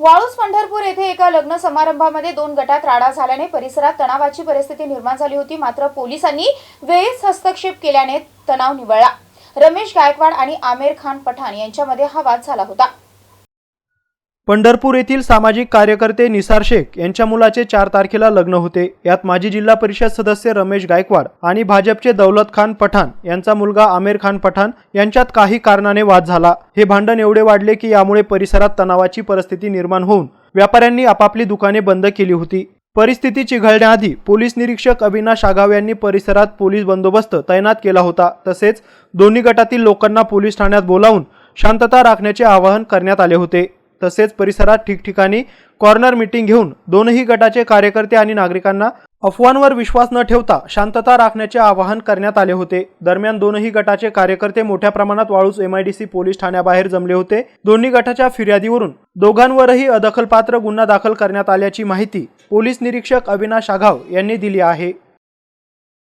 वाळूस पंढरपूर येथे एका लग्न समारंभामध्ये दोन गटात राडा झाल्याने परिसरात तणावाची परिस्थिती निर्माण झाली होती. मात्र पोलिसांनी वेळीच हस्तक्षेप केल्याने तणाव निवळला. रमेश गायकवाड आणि आमिर खान पठाण यांच्यामध्ये हा वाद झाला होता. पंढरपूर येथील सामाजिक कार्यकर्ते निसार शेख यांच्या मुलाचे चार तारखेला लग्न होते. यात माजी जिल्हा परिषद सदस्य रमेश गायकवाड आणि भाजपचे दौलत खान पठाण यांचा मुलगा आमिर खान पठाण यांच्यात काही कारणाने वाद झाला. हे भांडण एवढे वाढले की यामुळे परिसरात तणावाची परिस्थिती निर्माण होऊन व्यापाऱ्यांनी आपापली दुकाने बंद केली होती. परिस्थिती चिघळण्याआधी पोलीस निरीक्षक अविनाश आघाव यांनी परिसरात पोलीस बंदोबस्त तैनात केला होता. तसेच दोन्ही गटातील लोकांना पोलीस ठाण्यात बोलावून शांतता राखण्याचे आवाहन करण्यात आले होते. तसेच परिसरात ठिकठिकाणी कॉर्नर मीटिंग घेऊन दोनही गटाचे कार्यकर्ते आणि नागरिकांना अफवांवर विश्वास न ठेवता शांतता राखण्याचे आवाहन करण्यात आले होते. दरम्यान दोनही गटाचे कार्यकर्ते मोठ्या प्रमाणात वाळूज एमआयडीसी पोलीस ठाण्याबाहेर जमले होते. दोन्ही गटाच्या फिर्यादीवरून दोघांवरही अदखलपात्र गुन्हा दाखल करण्यात आल्याची माहिती पोलीस निरीक्षक अविनाश आघाव यांनी दिली आहे.